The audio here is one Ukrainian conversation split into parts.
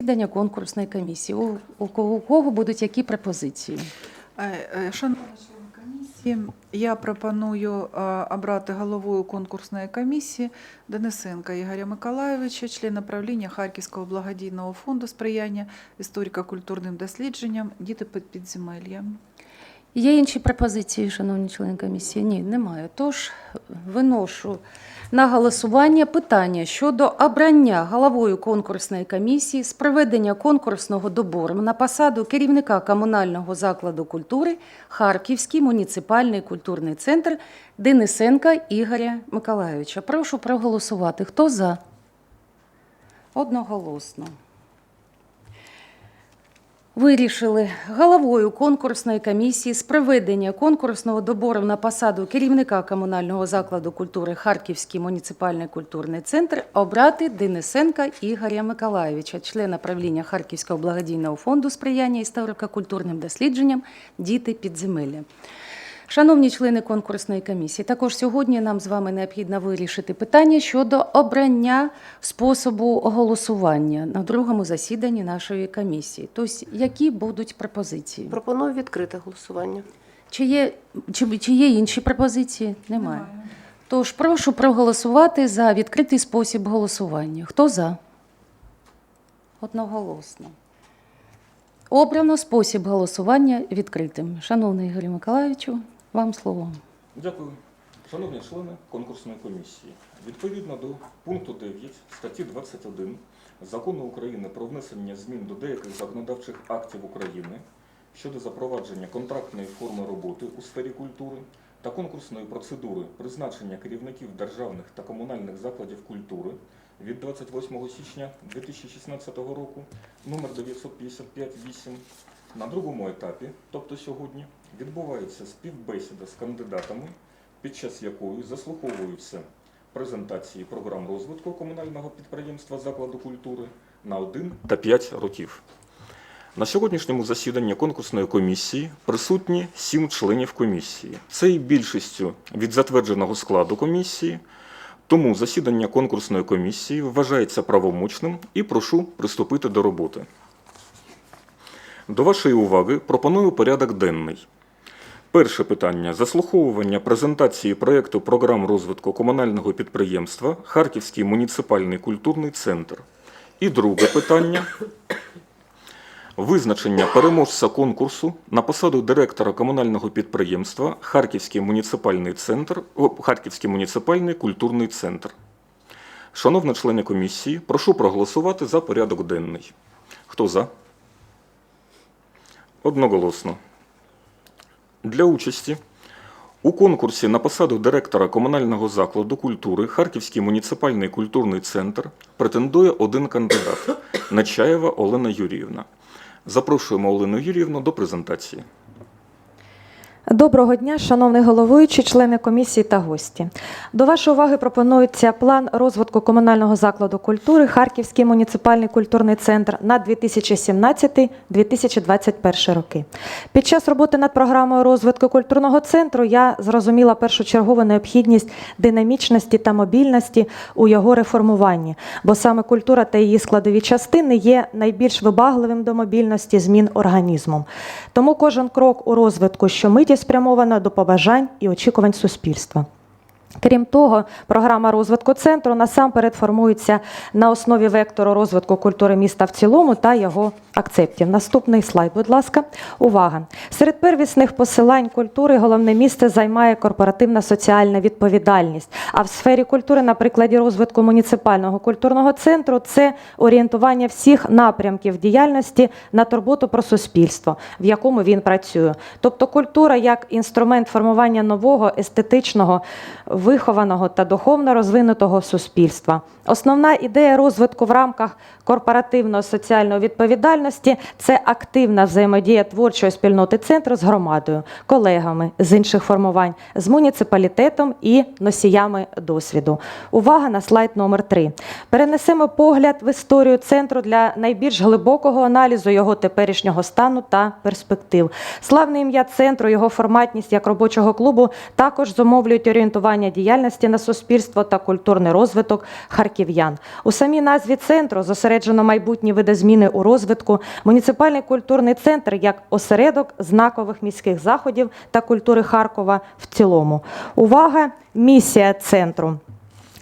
засідання конкурсної комісії. У, у, кого- у кого будуть які пропозиції? Е, е, Шановні члени комісії, я пропоную е, обрати головою конкурсної комісії Денисенка Ігоря Миколайовича, члена правління Харківського благодійного фонду сприяння історико-культурним дослідженням Діти під підземеллям. Є інші пропозиції, шановні члени комісії? Ні, немає. Тож виношу на голосування питання щодо обрання головою конкурсної комісії з проведення конкурсного добору на посаду керівника комунального закладу культури Харківський муніципальний культурний центр Денисенка Ігоря Миколайовича. Прошу проголосувати. Хто за? Одноголосно. Вирішили головою конкурсної комісії з проведення конкурсного добору на посаду керівника комунального закладу культури Харківський муніципальний культурний центр обрати Денисенка Ігоря Миколаєвича, члена правління Харківського благодійного фонду сприяння історико-культурним дослідженням Діти підземелля. Шановні члени конкурсної комісії, також сьогодні нам з вами необхідно вирішити питання щодо обрання способу голосування на другому засіданні нашої комісії. Тобто, які будуть пропозиції? Пропоную відкрите голосування. Чи є, чи, чи є інші пропозиції? Немає. Тож прошу проголосувати за відкритий спосіб голосування. Хто за? Одноголосно. Обрано спосіб голосування відкритим. Шановний Ігорю Миколаївичу, вам слово. Дякую. Шановні члени конкурсної комісії, відповідно до пункту 9 статті 21 Закону України про внесення змін до деяких законодавчих актів України щодо запровадження контрактної форми роботи у сфері культури та конкурсної процедури призначення керівників державних та комунальних закладів культури від 28 січня 2016 року номер 955-8 на другому етапі, тобто сьогодні, відбувається співбесіда з кандидатами, під час якої заслуховуються презентації програм розвитку комунального підприємства закладу культури на 1 та 5 років. На сьогоднішньому засіданні конкурсної комісії присутні сім членів комісії. Це і більшістю від затвердженого складу комісії. Тому засідання конкурсної комісії вважається правомочним і прошу приступити до роботи. До вашої уваги пропоную порядок денний. Перше питання заслуховування презентації проєкту програм розвитку комунального підприємства Харківський муніципальний культурний центр. І друге питання визначення переможця конкурсу на посаду директора комунального підприємства Харківський муніципальний центр Харківський муніципальний культурний центр. Шановні члени комісії, прошу проголосувати за порядок денний. Хто за? Одноголосно. Для участі у конкурсі на посаду директора комунального закладу культури Харківський муніципальний культурний центр претендує один кандидат Начаєва Олена Юріївна. Запрошуємо Олену Юріївну до презентації. Доброго дня, шановний головуючий, члени комісії та гості. До вашої уваги пропонується план розвитку комунального закладу культури Харківський муніципальний культурний центр на 2017-2021 роки. Під час роботи над програмою розвитку культурного центру я зрозуміла першочергову необхідність динамічності та мобільності у його реформуванні, бо саме культура та її складові частини є найбільш вибагливим до мобільності змін організмом. Тому кожен крок у розвитку щомиті спрямовано до побажань і очікувань суспільства. Крім того, програма розвитку центру насамперед формується на основі вектору розвитку культури міста в цілому та його акцептів. Наступний слайд, будь ласка. Увага! Серед первісних посилань культури головне місце займає корпоративна соціальна відповідальність. А в сфері культури, на прикладі розвитку муніципального культурного центру, це орієнтування всіх напрямків діяльності на турботу про суспільство, в якому він працює. Тобто культура як інструмент формування нового естетичного вихованого та духовно розвинутого суспільства. Основна ідея розвитку в рамках корпоративно-соціальної відповідальності це активна взаємодія творчої спільноти центру з громадою, колегами з інших формувань, з муніципалітетом і носіями досвіду. Увага на слайд номер 3 Перенесемо погляд в історію центру для найбільш глибокого аналізу його теперішнього стану та перспектив. Славне ім'я центру, його форматність як робочого клубу також зумовлюють орієнтування спрямування діяльності на суспільство та культурний розвиток харків'ян. У самій назві центру зосереджено майбутні види зміни у розвитку. Муніципальний культурний центр як осередок знакових міських заходів та культури Харкова в цілому. Увага! Місія центру.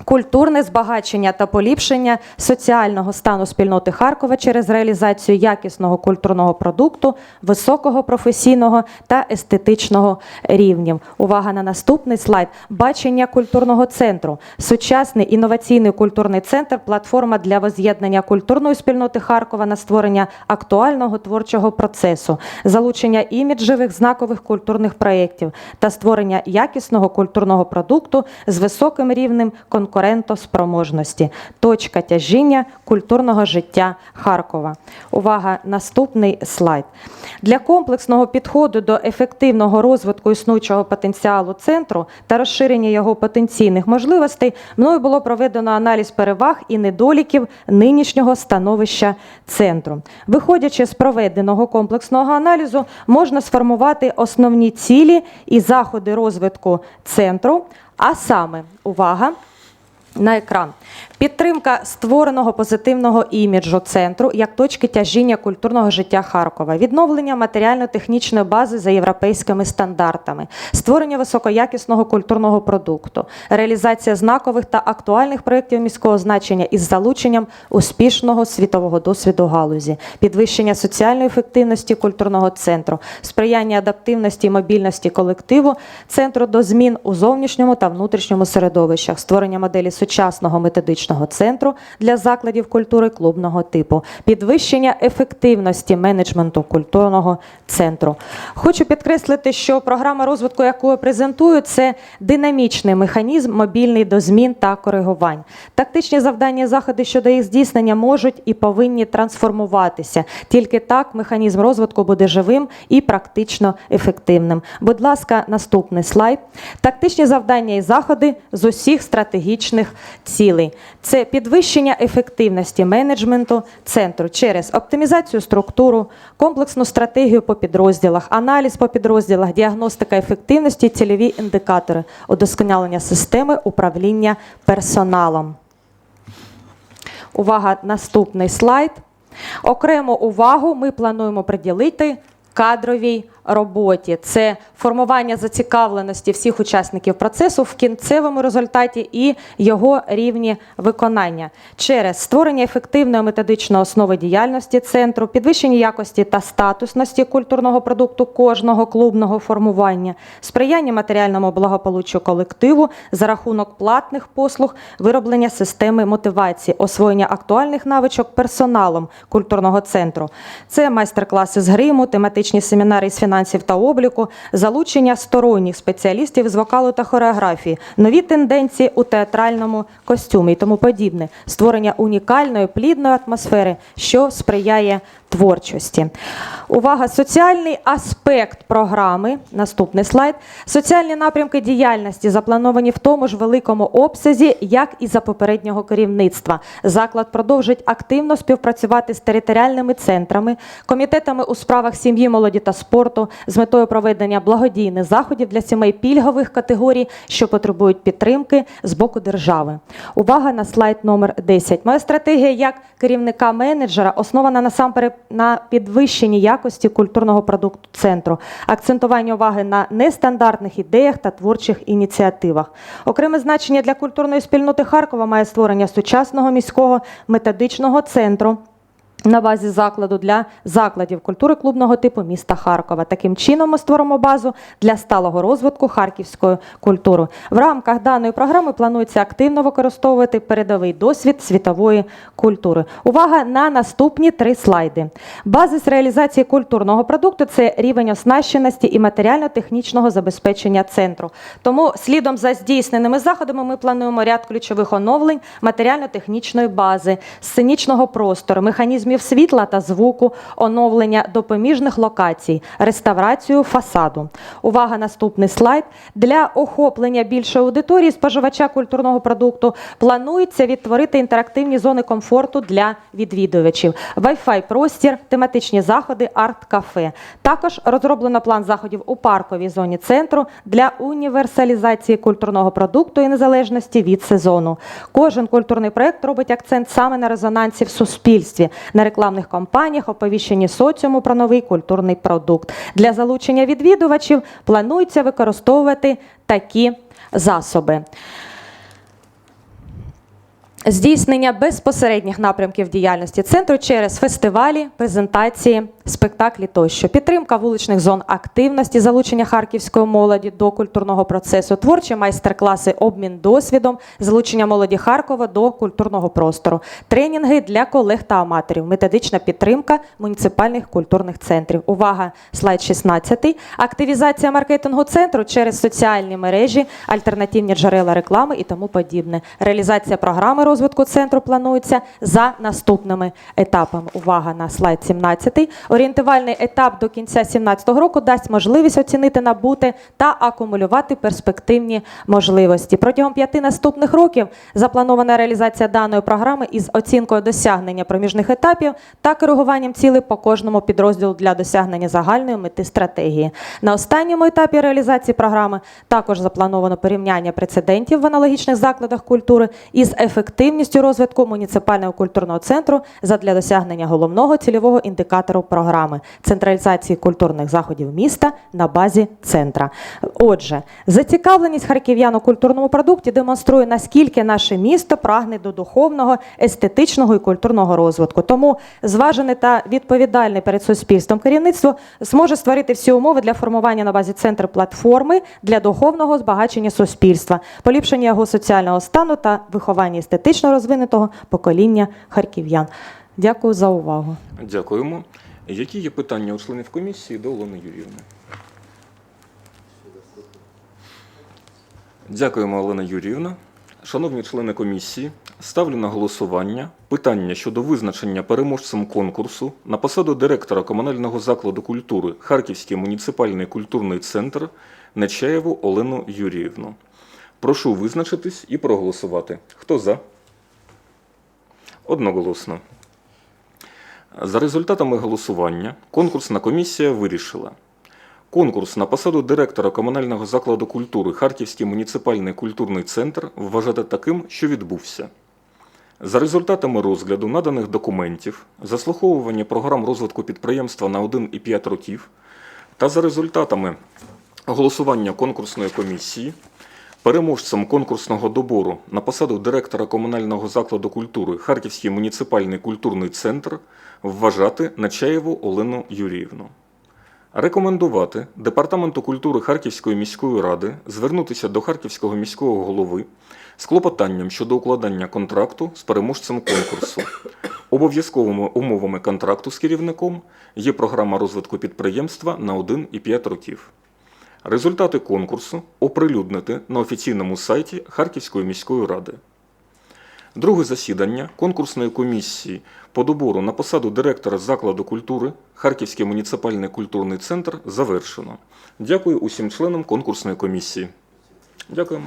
Культурне збагачення та поліпшення соціального стану спільноти Харкова через реалізацію якісного культурного продукту, високого професійного та естетичного рівнів. Увага на наступний слайд. Бачення культурного центру. Сучасний інноваційний культурний центр платформа для воз'єднання культурної спільноти Харкова на створення актуального творчого процесу, залучення іміджевих знакових культурних проєктів та створення якісного культурного продукту з високим рівнем конкурентоспроможності. Точка тяжіння культурного життя Харкова. Увага, наступний слайд. Для комплексного підходу до ефективного розвитку існуючого потенціалу центру та розширення його потенційних можливостей мною було проведено аналіз переваг і недоліків нинішнього становища центру. Виходячи з проведеного комплексного аналізу, можна сформувати основні цілі і заходи розвитку центру, а саме увага на екран. Підтримка створеного позитивного іміджу центру як точки тяжіння культурного життя Харкова, відновлення матеріально-технічної бази за європейськими стандартами, створення високоякісного культурного продукту, реалізація знакових та актуальних проєктів міського значення із залученням успішного світового досвіду галузі, підвищення соціальної ефективності культурного центру, сприяння адаптивності і мобільності колективу центру до змін у зовнішньому та внутрішньому середовищах, створення моделі сучасного методичного центру для закладів культури клубного типу, підвищення ефективності менеджменту культурного центру. Хочу підкреслити, що програма розвитку, яку я презентую, це динамічний механізм, мобільний до змін та коригувань. Тактичні завдання і заходи щодо їх здійснення можуть і повинні трансформуватися. Тільки так механізм розвитку буде живим і практично ефективним. Будь ласка, наступний слайд. Тактичні завдання і заходи з усіх стратегічних цілей. Це підвищення ефективності менеджменту центру через оптимізацію структуру, комплексну стратегію по підрозділах, аналіз по підрозділах, діагностика ефективності, цільові індикатори, удосконалення системи управління персоналом. Увага, наступний слайд. Окрему увагу ми плануємо приділити кадровій роботі. Це формування зацікавленості всіх учасників процесу в кінцевому результаті і його рівні виконання через створення ефективної методичної основи діяльності центру, підвищення якості та статусності культурного продукту кожного клубного формування, сприяння матеріальному благополуччю колективу за рахунок платних послуг, вироблення системи мотивації, освоєння актуальних навичок персоналом культурного центру. Це майстер-класи з гриму, тематичні семінари з фінансів та обліку, залучення сторонніх спеціалістів з вокалу та хореографії, нові тенденції у театральному костюмі і тому подібне, створення унікальної плідної атмосфери, що сприяє творчості. Увага, соціальний аспект програми. Наступний слайд. Соціальні напрямки діяльності заплановані в тому ж великому обсязі, як і за попереднього керівництва. Заклад продовжить активно співпрацювати з територіальними центрами, комітетами у справах сім'ї, молоді та спорту з метою проведення благодійних заходів для сімей пільгових категорій, що потребують підтримки з боку держави. Увага на слайд номер 10. Моя стратегія як керівника менеджера основана насамперед на підвищенні якості культурного продукту центру, акцентування уваги на нестандартних ідеях та творчих ініціативах. Окреме значення для культурної спільноти Харкова має створення сучасного міського методичного центру. На базі закладу для закладів культури клубного типу міста Харкова. Таким чином ми створимо базу для сталого розвитку харківської культури. В рамках даної програми планується активно використовувати передовий досвід світової культури. Увага на наступні три слайди. Базис реалізації культурного продукту це рівень оснащеності і матеріально-технічного забезпечення центру. Тому слідом за здійсненими заходами ми плануємо ряд ключових оновлень матеріально-технічної бази, сценічного простору, механізмів засобів світла та звуку, оновлення допоміжних локацій, реставрацію фасаду. Увага, наступний слайд. Для охоплення більшої аудиторії споживача культурного продукту планується відтворити інтерактивні зони комфорту для відвідувачів, Wi-Fi простір, тематичні заходи, арт-кафе. Також розроблено план заходів у парковій зоні центру для універсалізації культурного продукту і незалежності від сезону. Кожен культурний проект робить акцент саме на резонансі в суспільстві, на рекламних кампаніях, оповіщенні соціуму про новий культурний продукт. Для залучення відвідувачів планується використовувати такі засоби. Здійснення безпосередніх напрямків діяльності центру через фестивалі, презентації, спектаклі тощо, підтримка вуличних зон активності, залучення харківської молоді до культурного процесу, творчі майстер-класи, обмін досвідом, залучення молоді Харкова до культурного простору, тренінги для колег та аматорів, методична підтримка муніципальних культурних центрів. Увага, слайд 16. Активізація маркетингу центру через соціальні мережі, альтернативні джерела реклами і тому подібне. Реалізація програми розвитку центру планується за наступними етапами. Увага на слайд 17. Орієнтувальний етап до кінця 2017 року дасть можливість оцінити набути та акумулювати перспективні можливості. Протягом п'яти наступних років запланована реалізація даної програми із оцінкою досягнення проміжних етапів та коригуванням цілей по кожному підрозділу для досягнення загальної мети стратегії. На останньому етапі реалізації програми також заплановано порівняння прецедентів в аналогічних закладах культури із ефективністю розвитку муніципального культурного центру задля досягнення головного цільового індикатору програми централізації культурних заходів міста на базі центра. Отже, зацікавленість харків'ян у культурному продукті демонструє, наскільки наше місто прагне до духовного, естетичного і культурного розвитку. Тому зважене та відповідальне перед суспільством керівництво зможе створити всі умови для формування на базі центру платформи для духовного збагачення суспільства, поліпшення його соціального стану та виховання естетично розвинутого покоління харків'ян. Дякую за увагу. Дякуємо. Які є питання у членів комісії до Олени Юріївни? Дякуємо, Олена Юріївна. Шановні члени комісії, ставлю на голосування питання щодо визначення переможцем конкурсу на посаду директора комунального закладу культури Харківський муніципальний культурний центр Нечаєву Олену Юріївну. Прошу визначитись і проголосувати. Хто за? Одноголосно. За результатами голосування конкурсна комісія вирішила конкурс на посаду директора комунального закладу культури Харківський муніципальний культурний центр вважати таким, що відбувся. За результатами розгляду наданих документів, заслуховування програм розвитку підприємства на 1,5 років та за результатами голосування конкурсної комісії Переможцем конкурсного добору на посаду директора комунального закладу культури Харківський муніципальний культурний центр вважати Начаєву Олену Юріївну. Рекомендувати Департаменту культури Харківської міської ради звернутися до Харківського міського голови з клопотанням щодо укладання контракту з переможцем конкурсу. Обов'язковими умовами контракту з керівником є програма розвитку підприємства на 1,5 років. Результати конкурсу оприлюднити на офіційному сайті Харківської міської ради. Друге засідання конкурсної комісії по добору на посаду директора закладу культури Харківський муніципальний культурний центр завершено. Дякую усім членам конкурсної комісії. Дякуємо.